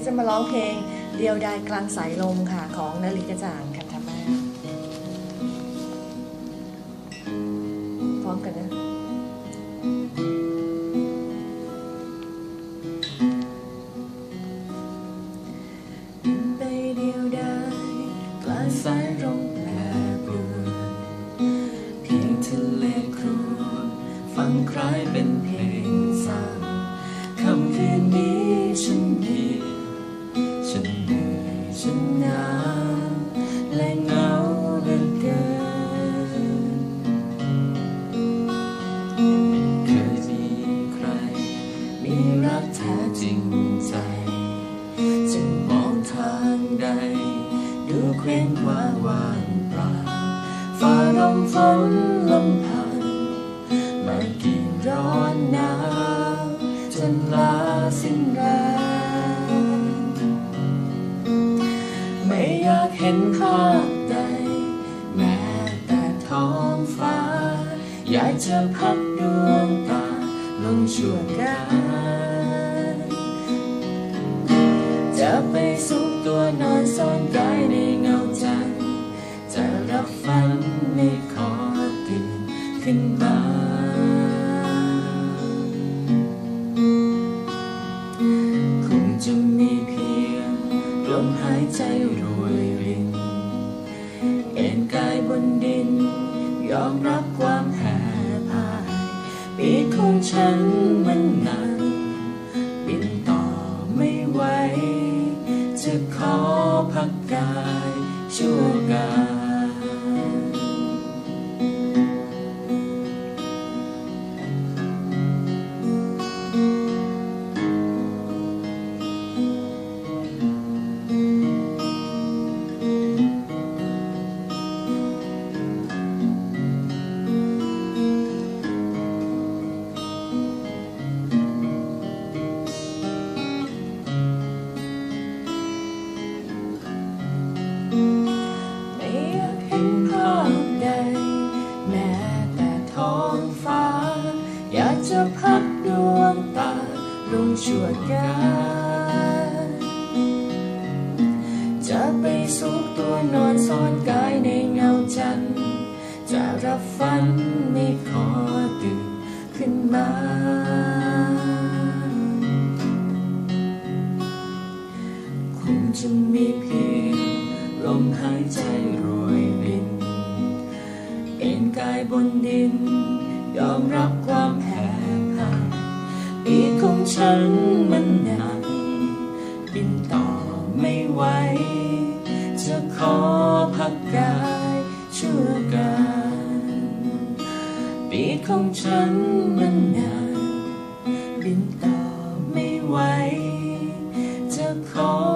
ก็จะมาร้องเพลงเดียวดายกลางสายลมค่ะของนลิกระจ่างคันธมาศพร้อมกันนะไปเดียวดายกลางสายลมแปรปรวนเพียงทะเลครวญฟังคล้ายเป็นเพลง มีรักแท้จริงใจจะมองทางใด ดูเคว้งว้างว่างเปล่าฟ้าลมฝนลมพันมากี่ร้อนหนาวจนลาสิ้นแรงไม่อยากเห็นภาพใด แม้แต่ท้องฟ้า อยากจะพักดวงตา งชั่วการจะไปสุกตัวนอนซ่อนกายในเงาจันทร์จะรับฝันไม่ขอตื่นขึ้นมาคงจะมีเพียงลมหายใจรวยรินเอ็นกายบนดิน ยอมรับความแปีกของฉันมันหนักบินต่อไม่ไหว จะขอพักกายชั่วการ ลงชั่วการจะไปสุกตัวนอนซ่อนกายในเงาจันทร์จะรับฝันไม่ขอตื่นขึ้นมาคงจะมีเพียงลมหายใจโรยริน เอ็นกายบนดิน ยอมรับความ ฉันมันหนักบินต่อไม่ไหว จะขอพักกายชั่วการปีกของฉันมันหนักบินต่อไม่ไหว จะขอ